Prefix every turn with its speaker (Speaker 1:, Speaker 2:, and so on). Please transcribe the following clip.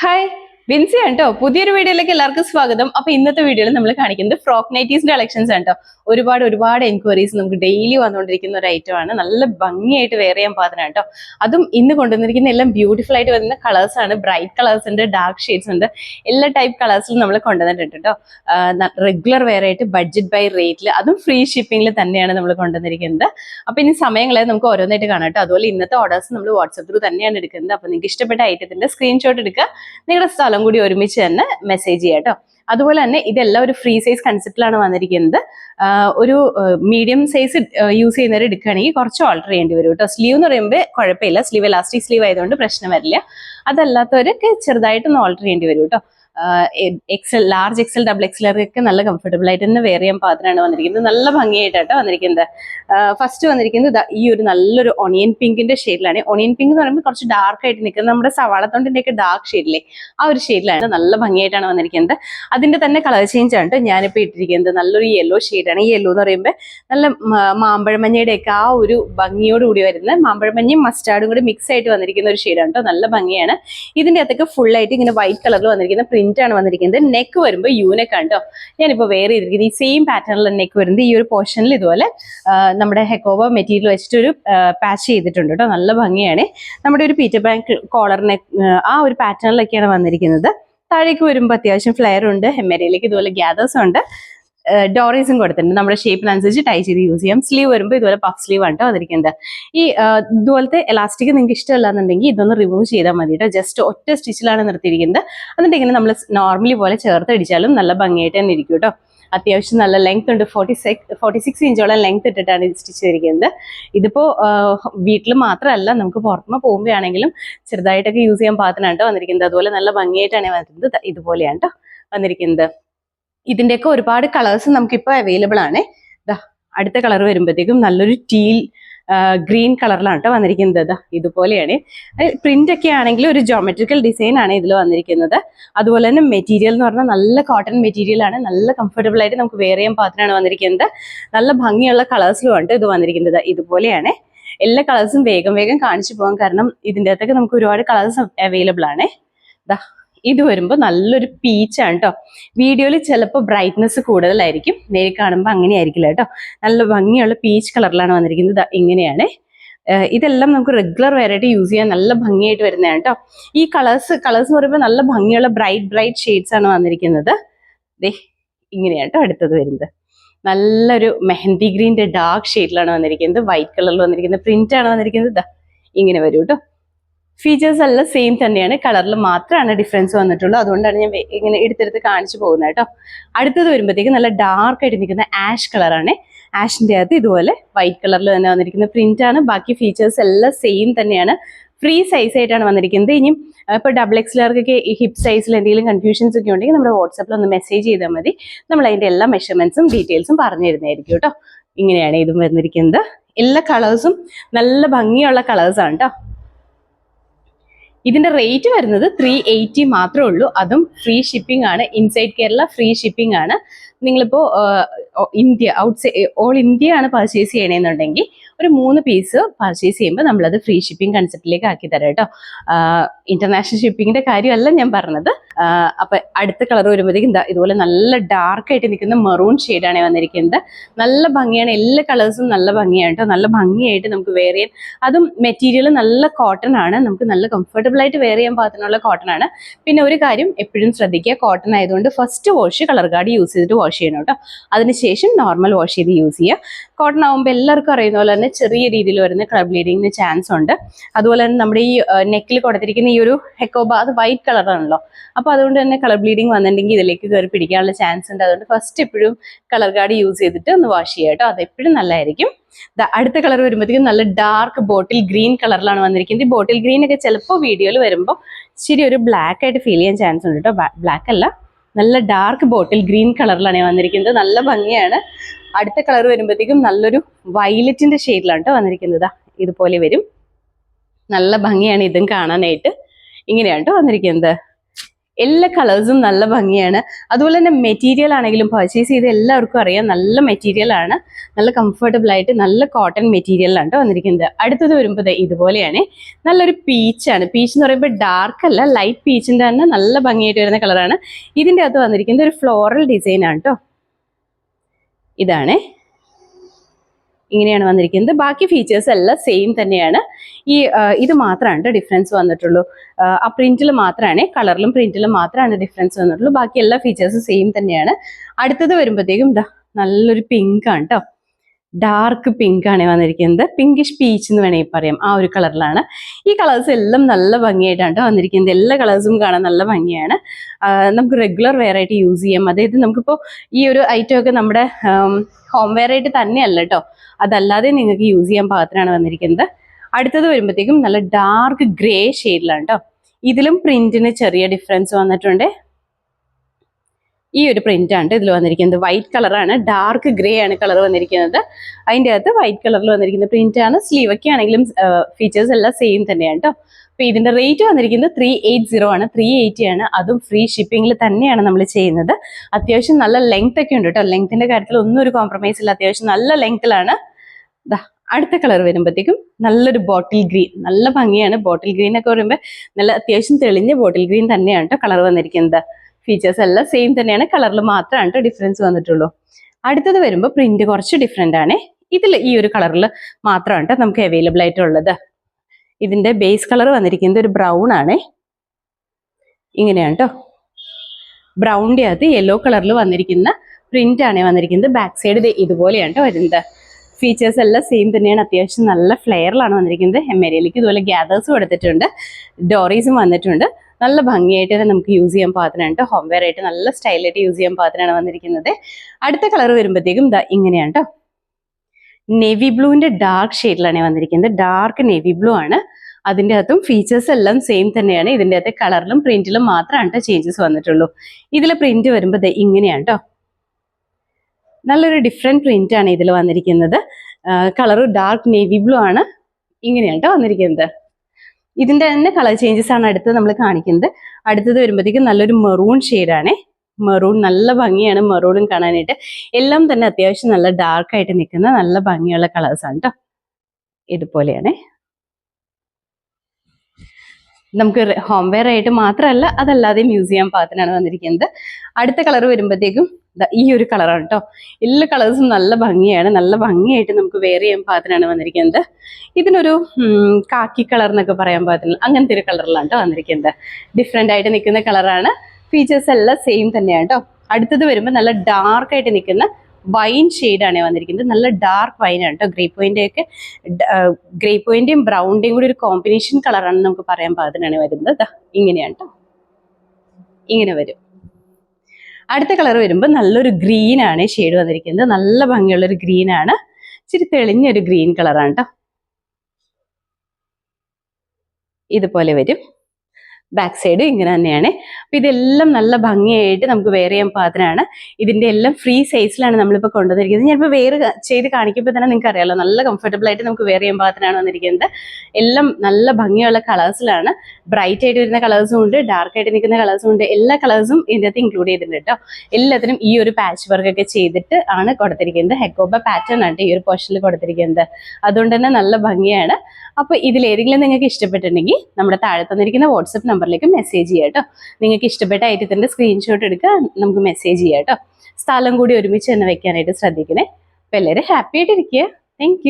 Speaker 1: Hi. Vincy കേട്ടോ പുതിയൊരു വീഡിയോയിലേക്ക് എല്ലാവർക്കും സ്വാഗതം. അപ്പൊ ഇന്നത്തെ വീഡിയോയിൽ നമ്മൾ കാണിക്കുന്നത് ഫ്രോക്ക് നൈറ്റീസിന്റെ കളക്ഷൻസ് കേട്ടോ ഒരുപാട് ഒരുപാട് എൻക്വയറീസ് നമുക്ക് ഡെയിലി വന്നുകൊണ്ടിരിക്കുന്ന ഒരു ഐറ്റം ആണ്. നല്ല ഭംഗിയായിട്ട് വെയർ ചെയ്യാൻ പാത്രം കേട്ടോ അതും ഇന്ന് കൊണ്ടുവന്നിരിക്കുന്ന എല്ലാം ബ്യൂട്ടിഫുൾ ആയിട്ട് വരുന്ന കളേഴ്സ് ആണ്. ബ്രൈറ്റ് കളേഴ്സ് ഉണ്ട് ഡാർക്ക് ഷെയ്ഡ്സ് ഉണ്ട്. എല്ലാ ടൈപ്പ് കളേഴ്സിലും നമ്മൾ കൊണ്ടുവന്നിട്ടുണ്ട് കേട്ടോ റെഗുലർ വെയർ ആയിട്ട് ബഡ്ജറ്റ് ബൈ റേറ്റിൽ അതും ഫ്രീ ഷിപ്പിംഗിൽ തന്നെയാണ് നമ്മൾ കൊണ്ടുവന്നിരിക്കുന്നത്. അപ്പൊ ഇനി സമയങ്ങളെ നമുക്ക് ഓരോന്നായിട്ട് കാണാം കേട്ടോ അതുപോലെ ഇന്നത്തെ ഓർഡേഴ്സ് നമ്മൾ വാട്സപ്പ് ത്രൂ തന്നെയാണ് എടുക്കുന്നത്. അപ്പൊ നിങ്ങൾക്ക് ഇഷ്ടപ്പെട്ട ഐറ്റത്തിന്റെ സ്ക്രീൻഷോട്ട് എടുക്കുക. നിങ്ങളുടെ സ്ഥലം കൂടി ഒരുമിച്ച് തന്നെ മെസ്സേജ് ചെയ്യാം കേട്ടോ അതുപോലെ തന്നെ ഇതെല്ലാം ഒരു ഫ്രീ സൈസ് കൺസെപ്റ്റിലാണ് വന്നിരിക്കുന്നത്. ഒരു മീഡിയം സൈസ് യൂസ് ചെയ്യുന്നവർ എടുക്കുകയാണെങ്കിൽ കുറച്ച് ഓൾട്ടർ ചെയ്യേണ്ടി വരും കേട്ടോ സ്ലീവ് എന്ന് പറയുമ്പോൾ കുഴപ്പമില്ല. സ്ലീവ് ഇലാസ്റ്റിക് സ്ലീവ് ആയതുകൊണ്ട് പ്രശ്നം വരില്ല. അതല്ലാത്തവരൊക്കെ ചെറുതായിട്ടൊന്ന് ഓൾട്ടർ ചെയ്യേണ്ടി വരും കേട്ടോ എക്സൽ ലാർജ് എക്സൽ ഡബിൾ എക്സലൊക്കെ നല്ല കംഫർട്ടബിൾ ആയിട്ട് തന്നെ ചെയ്യാൻ പാത്രമാണ് വന്നിരിക്കുന്നത്. നല്ല ഭംഗിയായിട്ടാട്ടോ വന്നിരിക്കുന്നത്. ഫസ്റ്റ് വന്നിരിക്കുന്നത് ഈ ഒരു നല്ലൊരു ഒണിയൻ പിങ്കിന്റെ ഷെയ്ഡിലാണ് ഒണിയൻ പിങ്ക് എന്ന് പറയുമ്പോൾ കുറച്ച് ഡാർക്ക് ആയിട്ട് നിൽക്കുന്നത് നമ്മുടെ സവാളത്തൊണ്ടിന്റെ ഒക്കെ ഡാർക്ക് ഷെയ്ഡിലെ ആ ഒരു ഷെയ്ഡിലാണ് നല്ല ഭംഗിയായിട്ടാണ് വന്നിരിക്കുന്നത്. അതിന്റെ തന്നെ കളർ ചേഞ്ച് ആണ് ഞാനിപ്പോൾ ഇട്ടിരിക്കുന്നത്. നല്ലൊരു യെല്ലോ ഷെയ്ഡാണ് ഈ യെല്ലോ എന്ന് പറയുമ്പോൾ നല്ല മാമ്പഴമഞ്ഞയുടെ ഒക്കെ ആ ഒരു ഭംഗിയോട് കൂടി വരുന്ന മാമ്പഴമഞ്ഞയും മസ്റ്റാർഡും കൂടി മിക്സ് ആയിട്ട് വന്നിരിക്കുന്ന ഒരു ഷെയ്ഡാണ് കേട്ടോ നല്ല ഭംഗിയാണ്. ഇതിന്റെ അകത്തൊക്കെ ഫുൾ ആയിട്ട് ഇങ്ങനെ വൈറ്റ് കളറിൽ വന്നിരിക്കുന്ന പ്രിന്റ് ആണ് വന്നിരിക്കുന്നത്. നെക്ക് വരുമ്പോൾ യൂനെക്ക് ആണ് കേട്ടോ ഞാനിപ്പോൾ വേറെ ചെയ്തിരിക്കുന്നത് ഈ സെയിം പാറ്റേണിലുള്ള നെക്ക് വരുന്നത് ഈ ഒരു പോർഷനിൽ ഇതുപോലെ നമ്മുടെ ഹെക്കോവ മെറ്റീരിയൽ വെച്ചിട്ട് ഒരു പാച്ച് ചെയ്തിട്ടുണ്ട് കേട്ടോ നല്ല ഭംഗിയാണ്. നമ്മുടെ ഒരു പീറ്റർ ബാങ്ക് കോളറിനെ ആ ഒരു പാറ്റേണിലൊക്കെയാണ് വന്നിരിക്കുന്നത്. താഴേക്ക് വരുമ്പോൾ അത്യാവശ്യം ഫ്ലെയർ ഉണ്ട്. ഹെമ്മരയിലേക്ക് ഇതുപോലെ ഗ്യാദേഴ്സ് ഉണ്ട്. ഡോറീസും കൊടുത്തിട്ടുണ്ട്. നമ്മുടെ ഷേപ്പിനനുസരിച്ച് ടൈ ചെയ്ത് യൂസ് ചെയ്യാം. സ്ലീവ് വരുമ്പോൾ ഇതുപോലെ പഫ് സ്ലീവ് ആണ് കേട്ടോ വന്നിരിക്കുന്നത്. ഈ ഇതുപോലത്തെ എലാസ്റ്റിക് നിങ്ങൾക്ക് ഇഷ്ടമല്ല എന്നുണ്ടെങ്കിൽ ഇതൊന്ന് റിമൂവ് ചെയ്താൽ മതി കേട്ടോ ജസ്റ്റ് ഒറ്റ സ്റ്റിച്ചിലാണ് നിർത്തിയിരിക്കുന്നത്. എന്നിട്ട് ഇങ്ങനെ നമ്മൾ നോർമലി പോലെ ചേർത്ത് അടിച്ചാലും നല്ല ഭംഗിയായിട്ട് തന്നെ ഇരിക്കും കേട്ടോ അത്യാവശ്യം നല്ല ലെങ്ത് ഉണ്ട്. ഫോർട്ടി സിക്സ് ഫോർട്ടി സിക്സ് ഇഞ്ചോളം ലെങ്ത് ഇട്ടിട്ടാണ് ഇത് സ്റ്റിച്ച് ചെയ്തിരിക്കുന്നത്. ഇതിപ്പോ വീട്ടിൽ മാത്രമല്ല നമുക്ക് പുറത്തുനിന്ന് പോകുമ്പോഴാണെങ്കിലും ചെറുതായിട്ടൊക്കെ യൂസ് ചെയ്യാൻ പാകത്തിനാണ് വന്നിരിക്കുന്നത്. അതുപോലെ നല്ല ഭംഗിയായിട്ടാണ് വന്നിരിക്കുന്നത്. ദാ ഇതുപോലെയാണ് വന്നിരിക്കുന്നത്. ഇതിന്റെയൊക്കെ ഒരുപാട് കളേഴ്സ് നമുക്കിപ്പോൾ അവൈലബിൾ ആണ്. അടുത്ത കളർ വരുമ്പോഴത്തേക്കും നല്ലൊരു ടീൽ ഗ്രീൻ കളറിലാണ് കേട്ടോ വന്നിരിക്കുന്നത്. ദാ ഇതുപോലെയാണ്. പ്രിന്റ് ഒക്കെ ആണെങ്കിൽ ഒരു ജോമെട്രിക്കൽ ഡിസൈൻ ആണ് ഇതിൽ വന്നിരിക്കുന്നത്. അതുപോലെ തന്നെ മെറ്റീരിയൽ എന്ന് പറഞ്ഞാൽ നല്ല കോട്ടൺ മെറ്റീരിയൽ ആണ്. നല്ല കംഫർട്ടബിൾ ആയിട്ട് നമുക്ക് വെയർ ചെയ്യാൻ പാത്രമാണ് വന്നിരിക്കുന്നത്. നല്ല ഭംഗിയുള്ള കളേഴ്സിലും ഉണ്ട് ഇത് വന്നിരിക്കുന്നത്. ഇതുപോലെയാണ്. എല്ലാ കളേഴ്സും വേഗം വേഗം കാണിച്ചു പോകാൻ കാരണം ഇതിന്റെ അകത്തൊക്കെ നമുക്ക് ഒരുപാട് കളേഴ്സ് അവൈലബിൾ ആണ്. ദാ ഇത് വരുമ്പോൾ നല്ലൊരു പീച്ചാണ് കേട്ടോ വീഡിയോയിൽ ചിലപ്പോൾ ബ്രൈറ്റ്നെസ് കൂടുതലായിരിക്കും. നേരിൽ കാണുമ്പോൾ അങ്ങനെ ആയിരിക്കില്ല കേട്ടോ നല്ല ഭംഗിയുള്ള പീച്ച് കളറിലാണ് വന്നിരിക്കുന്നത്. ഇങ്ങനെയാണ്. ഇതെല്ലാം നമുക്ക് റെഗുലർ വെറൈറ്റി യൂസ് ചെയ്യാൻ നല്ല ഭംഗിയായിട്ട് വരുന്നതാണ് കേട്ടോ ഈ കളേഴ്സ് കളേഴ്സ് എന്ന് പറയുമ്പോൾ നല്ല ഭംഗിയുള്ള ബ്രൈറ്റ് ബ്രൈറ്റ് ഷെയ്ഡ്സ് ആണ് വന്നിരിക്കുന്നത്. ദേ ഇങ്ങനെയാണ് കേട്ടോ അടുത്തത് വരുന്നത്. നല്ലൊരു മെഹന്തി ഗ്രീന്റെ ഡാർക്ക് ഷെയ്ഡിലാണ് വന്നിരിക്കുന്നത്. വൈറ്റ് കളറിൽ വന്നിരിക്കുന്നത് പ്രിന്റ് ആണ് വന്നിരിക്കുന്നത്. ഇങ്ങനെ വരും കേട്ടോ ഫീച്ചേഴ്സ് എല്ലാം സെയിം തന്നെയാണ്. കളറിൽ മാത്രമാണ് ഡിഫറൻസ് വന്നിട്ടുള്ളൂ. അതുകൊണ്ടാണ് ഞാൻ ഇങ്ങനെ എടുത്തെടുത്ത് കാണിച്ചു പോകുന്നത് കേട്ടോ. അടുത്തത് വരുമ്പോഴത്തേക്ക് നല്ല ഡാർക്ക് ആയിട്ട് നിൽക്കുന്ന ആഷ് കളറാണ് ആഷിന്റെ അകത്ത് ഇതുപോലെ വൈറ്റ് കളറിൽ തന്നെ വന്നിരിക്കുന്ന പ്രിന്റ് ആണ്. ബാക്കി ഫീച്ചേഴ്സ് എല്ലാം സെയിം തന്നെയാണ്. ഫ്രീ സൈസ് ആയിട്ടാണ് വന്നിരിക്കുന്നത്. ഇനിയും ഇപ്പോൾ ഡബിൾ എക്സ്ലാർക്കൊക്കെ ഈ ഹിപ് സൈസിൽ എന്തെങ്കിലും കൺഫ്യൂഷൻസ് ഒക്കെ ഉണ്ടെങ്കിൽ നമ്മുടെ വാട്സപ്പിൽ ഒന്ന് മെസ്സേജ് ചെയ്താൽ മതി. നമ്മൾ അതിന്റെ എല്ലാ മെഷർമെന്റ്സും ഡീറ്റെയിൽസും പറഞ്ഞു തരുന്നതായിരിക്കും കേട്ടോ. ഇങ്ങനെയാണ് ഇതും വന്നിരിക്കുന്നത്. എല്ലാ കളേഴ്സും നല്ല ഭംഗിയുള്ള കളേഴ്സാണ് കേട്ടോ. ഇതിന്റെ റേറ്റ് വരുന്നത് ത്രീ എയ്റ്റി മാത്രമേ ഉള്ളൂ. അതും ഫ്രീ ഷിപ്പിംഗ് ആണ്. ഇൻസൈഡ് കേരള ഫ്രീ ഷിപ്പിംഗ് ആണ്. നിങ്ങളിപ്പോ ഇന്ത്യ ഔട്ട്സൈഡ് ഓൾ ഇന്ത്യ ആണ് പർച്ചേസ് ചെയ്യണമെന്നുണ്ടെങ്കിൽ ഒരു മൂന്ന് പീസ് പർച്ചേസ് ചെയ്യുമ്പോൾ നമ്മളത് ഫ്രീ ഷിപ്പിംഗ് കൺസെപ്റ്റിലേക്ക് ആക്കി തരാം കേട്ടോ. ഇന്റർനാഷണൽ ഷിപ്പിങ്ങിന്റെ കാര്യമല്ല ഞാൻ പറഞ്ഞത്. അപ്പൊ അടുത്ത കളർ വരുമ്പോഴത്തേക്കും ഇതുപോലെ നല്ല ഡാർക്ക് ആയിട്ട് നിൽക്കുന്ന മെറൂൺ ഷെയ്ഡാണ് വന്നിരിക്കുന്നത്. നല്ല ഭംഗിയാണ് എല്ലാ കളേഴ്സും നല്ല ഭംഗിയാണ് കേട്ടോ നല്ല ഭംഗിയായിട്ട് നമുക്ക് വെയർ ചെയ്യാൻ അതും മെറ്റീരിയൽ നല്ല കോട്ടൺ ആണ്. നമുക്ക് നല്ല കംഫർട്ടബിൾ ആയിട്ട് വെയർ ചെയ്യാൻ പാകത്തിനുള്ള കോട്ടൺ ആണ്. പിന്നെ ഒരു കാര്യം എപ്പോഴും ശ്രദ്ധിക്കുക കോട്ടൺ ആയതുകൊണ്ട് first wash colour card use ചെയ്തിട്ട് വാഷ് ചെയ്യണം കേട്ടോ അതിനുശേഷം നോർമൽ വാഷ് ചെയ്ത് യൂസ് ചെയ്യുക. കോട്ടൺ ആകുമ്പോൾ എല്ലാവർക്കും അറിയുന്ന പോലെ തന്നെ ചെറിയ രീതിയിൽ വരുന്ന കളർ ബ്ലീഡിങ്ങിന് ചാൻസ് ഉണ്ട്. അതുപോലെ തന്നെ നമ്മുടെ ഈ നെക്കിൽ കൊടുത്തിരിക്കുന്ന ഈ ഒരു ഹെക്കോബ അത് വൈറ്റ് കളറാണല്ലോ അപ്പോൾ അതുകൊണ്ട് തന്നെ കളർ ബ്ലീഡിങ് വന്നിട്ടുണ്ടെങ്കിൽ ഇതിലേക്ക് കയറി പിടിക്കാനുള്ള ചാൻസ് ഉണ്ട്. അതുകൊണ്ട് ഫസ്റ്റ് എപ്പോഴും കളർ ഗാർഡ് യൂസ് ചെയ്തിട്ട് ഒന്ന് വാഷ് ചെയ്യുക കേട്ടോ. അത് എപ്പോഴും നല്ലതായിരിക്കും. അടുത്ത കളർ വരുമ്പോഴത്തേക്കും നല്ല ഡാർക്ക് ബോട്ടിൽ ഗ്രീൻ കളറിലാണ് വന്നിരിക്കുന്നത്. ഈ ബോട്ടിൽ ഗ്രീൻ ഒക്കെ ചിലപ്പോൾ വീഡിയോയിൽ വരുമ്പോൾ ശരി ഒരു ബ്ലാക്ക് ആയിട്ട് ഫീൽ ചെയ്യാൻ ചാൻസ് ഉണ്ട് കേട്ടോ. ബ്ലാക്ക് അല്ല. നല്ല ഡാർക്ക് ബോട്ടിൽ ഗ്രീൻ കളറിലാണ് വന്നിരിക്കുന്നത്. നല്ല ഭംഗിയാണ്. അടുത്ത കളർ വരുമ്പോഴത്തേക്കും നല്ലൊരു വയലറ്റിന്റെ ഷെയ്ഡിലാണ് കേട്ടോ വന്നിരിക്കുന്നത്. ഇതുപോലെ വരും. നല്ല ഭംഗിയാണ് ഇതും കാണാനായിട്ട്. ഇങ്ങനെയാണ് കേട്ടോ വന്നിരിക്കുന്നത്. എല്ലാ കളേഴ്സും നല്ല ഭംഗിയാണ്. അതുപോലെ തന്നെ മെറ്റീരിയൽ ആണെങ്കിലും പർച്ചേസ് ചെയ്ത് എല്ലാവർക്കും അറിയാം. നല്ല മെറ്റീരിയൽ ആണ്. നല്ല കംഫർട്ടബിൾ ആയിട്ട് നല്ല കോട്ടൺ മെറ്റീരിയലാണ് വന്നിരിക്കുന്നത്. അടുത്തത് വരുമ്പോൾ ഇതുപോലെയാണ്. നല്ലൊരു പീച്ചാണ് പീച്ച് എന്ന് പറയുമ്പോൾ ഡാർക്ക് അല്ല ലൈറ്റ് പീച്ചിന്റെ തന്നെ നല്ല ഭംഗിയായിട്ട് വരുന്ന കളറാണ് ഇതിന്റെ അകത്ത് വന്നിരിക്കുന്നത് ഒരു ഫ്ലോറൽ ഡിസൈൻ ആണ് കേട്ടോ ഇതാണ്. ഇങ്ങനെയാണ് വന്നിരിക്കുന്നത്. ബാക്കി ഫീച്ചേഴ്സ് എല്ലാം സെയിം തന്നെയാണ്. ഈ ഇത് മാത്രമാണ് ഡിഫറൻസ് വന്നിട്ടുള്ളൂ. ആ, പ്രിന്റിൽ മാത്രമാണ് കളറിലും പ്രിന്റിലും മാത്രമാണ് ഡിഫറൻസ് വന്നിട്ടുള്ളൂ. ബാക്കി എല്ലാ ഫീച്ചേഴ്സും സെയിം തന്നെയാണ്. അടുത്തത് വരുമ്പോഴത്തേക്കും ദാ നല്ലൊരു പിങ്ക് ആണ് കേട്ടോ ഡാർക്ക് പിങ്ക് ആണ് വന്നിരിക്കുന്നത്. പിങ്കിഷ് പീച്ച് എന്ന് വേണമെങ്കിൽ പറയാം. ആ ഒരു കളറിലാണ്. ഈ കളേഴ്സ് എല്ലാം നല്ല ഭംഗിയായിട്ടാണ് ട്ടോ വന്നിരിക്കുന്നത്. എല്ലാ കളേഴ്സും കാണാൻ നല്ല ഭംഗിയാണ്. നമുക്ക് റെഗുലർ വെയർ ആയിട്ട് യൂസ് ചെയ്യാം. അതായത് നമുക്കിപ്പോൾ ഈ ഒരു ഐറ്റം ഒക്കെ നമ്മുടെ ഹോം വെയർ ആയിട്ട് തന്നെയല്ല കേട്ടോ അതല്ലാതെ നിങ്ങൾക്ക് യൂസ് ചെയ്യാൻ പാകത്തിനാണ് വന്നിരിക്കുന്നത്. അടുത്തത് വരുമ്പോഴത്തേക്കും നല്ല ഡാർക്ക് ഗ്രേ ഷെയ്ഡിലാണ് കേട്ടോ ഇതിലും പ്രിന്റിന് ചെറിയ ഡിഫറൻസ് വന്നിട്ടുണ്ട്. ഈ ഒരു പ്രിന്റ് ആണ് ഇതിൽ വന്നിരിക്കുന്നത്. വൈറ്റ് കളറാണ് ഡാർക്ക് ഗ്രേ ആണ് കളർ വന്നിരിക്കുന്നത്. അതിന്റെ അകത്ത് വൈറ്റ് കളറിൽ വന്നിരിക്കുന്ന പ്രിന്റ് ആണ്. സ്ലീവ് ഒക്കെ ആണെങ്കിലും ഫീച്ചേഴ്സ് എല്ലാം സെയിം തന്നെയാണ് കേട്ടോ അപ്പൊ ഇതിന്റെ റേറ്റ് വന്നിരിക്കുന്നത് ത്രീ എയ്റ്റ് സീറോ ആണ്. ത്രീ എയ്റ്റി ആണ്. അതും ഫ്രീ ഷിപ്പിംഗിൽ തന്നെയാണ് നമ്മൾ ചെയ്യുന്നത്. അത്യാവശ്യം നല്ല ലെങ്ത് ഒക്കെ ഉണ്ട് കേട്ടോ ലെങ്ത്തിന്റെ കാര്യത്തിൽ ഒന്നും ഒരു കോംപ്രമൈസ് ഇല്ല. അത്യാവശ്യം നല്ല ലെങ്ത്തിലാണ് അടുത്ത കളർ വരുമ്പോഴത്തേക്കും നല്ലൊരു ബോട്ടിൽ ഗ്രീൻ നല്ല ഭംഗിയാണ്. ബോട്ടിൽ ഗ്രീൻ ഒക്കെ പറയുമ്പോൾ നല്ല അത്യാവശ്യം തെളിഞ്ഞ ബോട്ടിൽ ഗ്രീൻ തന്നെയാണ് കേട്ടോ കളർ വന്നിരിക്കുന്നത്. ഫീച്ചേഴ്സ് എല്ലാം സെയിം തന്നെയാണ്. കളറിൽ മാത്രമാണ് കേട്ടോ ഡിഫറൻസ് വന്നിട്ടുള്ളൂ. അടുത്തത് വരുമ്പോൾ പ്രിന്റ് കുറച്ച് ഡിഫറെന്റ് ആണ്. ഇതിൽ ഈ ഒരു കളറിൽ മാത്രമാണ് കേട്ടോ നമുക്ക് അവൈലബിൾ ആയിട്ടുള്ളത്. ഇതിന്റെ ബേസ് കളർ വന്നിരിക്കുന്നത് ഒരു ബ്രൗൺ ആണ്. ഇങ്ങനെയാണ് കേട്ടോ ബ്രൗണിന്റെ അകത്ത് യെല്ലോ കളറിൽ വന്നിരിക്കുന്ന പ്രിന്റ് ആണ് വന്നിരിക്കുന്നത്. ബാക്ക് സൈഡ് ഇതുപോലെയാണ് കേട്ടോ വരുന്നത്. ഫീച്ചേഴ്സ് എല്ലാം സെയിം തന്നെയാണ്. അത്യാവശ്യം നല്ല ഫ്ലെയറിലാണ് വന്നിരിക്കുന്നത്. എമ്മേരിയയിലേക്ക് ഇതുപോലെ ഗ്യാദേഴ്സും എടുത്തിട്ടുണ്ട് ഡോറീസും വന്നിട്ടുണ്ട്. നല്ല ഭംഗിയായിട്ട് തന്നെ നമുക്ക് യൂസ് ചെയ്യാൻ പാത്രമാണ് കേട്ടോ ഹോം വെയർ ആയിട്ട് നല്ല സ്റ്റൈലായിട്ട് യൂസ് ചെയ്യാൻ പാത്രമാണ് വന്നിരിക്കുന്നത്. അടുത്ത കളർ വരുമ്പോഴത്തേക്കും ഇതാ ഇങ്ങനെയാണ് കേട്ടോ നെവി ബ്ലൂവിന്റെ ഡാർക്ക് ഷെയ്ഡിലാണ് വന്നിരിക്കുന്നത്. ഡാർക്ക് നെവി ബ്ലൂ ആണ്. അതിന്റെ അകത്തും ഫീച്ചേഴ്സ് എല്ലാം സെയിം തന്നെയാണ്. ഇതിന്റെ അകത്തെ കളറിലും പ്രിന്റിലും മാത്രമാണ് കേട്ടോ ചേഞ്ചസ് വന്നിട്ടുള്ളൂ. ഇതിലെ പ്രിന്റ് വരുമ്പോൾ ഇങ്ങനെയാണ് കേട്ടോ നല്ലൊരു ഡിഫറെന്റ് പ്രിന്റ് ആണ് ഇതിൽ വന്നിരിക്കുന്നത്. കളർ ഡാർക്ക് നേവി ബ്ലൂ ആണ്. ഇങ്ങനെയാണ് കേട്ടോ വന്നിരിക്കുന്നത്. ഇതിന്റെ തന്നെ കളർ ചേഞ്ചസ് ആണ് അടുത്തത് നമ്മൾ കാണിക്കുന്നത്. അടുത്തത് വരുമ്പോഴത്തേക്കും നല്ലൊരു മെറൂൺ ഷെയ്ഡാണേ മെറൂൺ നല്ല ഭംഗിയാണ് മെറൂണും കാണാനായിട്ട്. എല്ലാം തന്നെ അത്യാവശ്യം നല്ല ഡാർക്ക് ആയിട്ട് നിൽക്കുന്ന നല്ല ഭംഗിയുള്ള കളേഴ്സ് ആണ് കേട്ടോ ഇതുപോലെയാണ്. നമുക്ക് ഹോംവെയർ ആയിട്ട് മാത്രമല്ല അതല്ലാതെ മ്യൂസിയം പാത്തിനാണ് വന്നിരിക്കുന്നത്. അടുത്ത കളർ വരുമ്പോഴത്തേക്കും ഈ ഒരു കളറാണ് കേട്ടോ എല്ലാ കളേഴ്സും നല്ല ഭംഗിയാണ്. നല്ല ഭംഗിയായിട്ട് നമുക്ക് വെയർ ചെയ്യാൻ പാകത്തിനാണ് വന്നിരിക്കുന്നത്. ഇതിനൊരു കാക്കി കളർ എന്നൊക്കെ പറയാൻ പാകത്തിന് അങ്ങനത്തെ ഒരു കളറിലാണ് കേട്ടോ വന്നിരിക്കുന്നത്. ഡിഫറെന്റ് ആയിട്ട് നിൽക്കുന്ന കളറാണ്. ഫീച്ചേഴ്സ് എല്ലാം സെയിം തന്നെയാണ് കേട്ടോ അടുത്തത് വരുമ്പോൾ നല്ല ഡാർക്ക് ആയിട്ട് നിൽക്കുന്ന വൈൻ ആണ് വന്നിരിക്കുന്നത്. നല്ല ഡാർക്ക് വൈൻ ആണ് കേട്ടോ ഗ്രേ പോയിന്റ് ഒക്കെ ഗ്രേ പോയിന്റെയും ബ്രൗണിന്റെയും കൂടി ഒരു കോമ്പിനേഷൻ കളറാണ് നമുക്ക് പറയാൻ പാകത്തിനാണ് വരുന്നത്. ഇങ്ങനെയാണ് കേട്ടോ ഇങ്ങനെ വരും. അടുത്ത കളർ വരുമ്പോൾ നല്ലൊരു ഗ്രീൻ ആണ് ഷെയ്ഡ് വന്നിരിക്കുന്നത്. നല്ല ഭംഗിയുള്ളൊരു ഗ്രീൻ ആണ്. ഇച്ചിരി തെളിഞ്ഞൊരു ഗ്രീൻ കളറാണ് കേട്ടോ ഇതുപോലെ വരും. ബാക്ക് സൈഡ് ഇങ്ങനെ തന്നെയാണ്. അപ്പൊ ഇതെല്ലാം നല്ല ഭംഗിയായിട്ട് നമുക്ക് വെയർ ചെയ്യാൻ പാത്രമാണ് ഇതിന്റെ എല്ലാം ഫ്രീ സൈസിലാണ് നമ്മളിപ്പോൾ കൊണ്ടുവന്നിരിക്കുന്നത്. ഞാനിപ്പോൾ വെയർ ചെയ്ത് കാണിക്കുമ്പോൾ തന്നെ നിങ്ങൾക്ക് അറിയാലോ നല്ല കംഫർട്ടബിൾ ആയിട്ട് നമുക്ക് വെയർ ചെയ്യാൻ പാത്രമാണ് വന്നിരിക്കുന്നത്. എല്ലാം നല്ല ഭംഗിയുള്ള കളേഴ്സിലാണ് ബ്രൈറ്റ് ആയിട്ട് വരുന്ന കളേഴ്സും ഉണ്ട് ഡാർക്ക് ആയിട്ട് നിൽക്കുന്ന കളേഴ്സും ഉണ്ട്. എല്ലാ കളേഴ്സും ഇതിനകത്ത് ഇൻക്ലൂഡ് ചെയ്തിട്ടുണ്ട് കേട്ടോ എല്ലാത്തിനും ഈ ഒരു പാച്ച് വർക്ക് ഒക്കെ ചെയ്തിട്ട് ആണ് കൊടുത്തിരിക്കുന്നത്. ഹെക്കോബ പാറ്റേൺ ആണ് ഈ ഒരു പോർഷനിൽ കൊടുത്തിരിക്കുന്നത്. അതുകൊണ്ട് തന്നെ നല്ല ഭംഗിയാണ്. അപ്പോൾ ഇതിലേതെങ്കിലും നിങ്ങൾക്ക് ഇഷ്ടപ്പെട്ടിട്ടുണ്ടെങ്കിൽ നമ്മുടെ താഴെ തന്നിരിക്കുന്ന വാട്സപ്പ് നമ്പറിലേക്ക് മെസ്സേജ് ചെയ്യാം കേട്ടോ നിങ്ങൾക്ക് ഇഷ്ടപ്പെട്ട ഐറ്റത്തിന്റെ സ്ക്രീൻഷോട്ട് എടുക്കുക നമുക്ക് മെസ്സേജ് ചെയ്യാം കേട്ടോ സ്ഥലം കൂടി ഒരുമിച്ച് തന്നെ വെക്കാനായിട്ട് ശ്രദ്ധിക്കണേ. അപ്പോൾ എല്ലാവരും ഹാപ്പി ആയിട്ടിരിക്കുക. താങ്ക്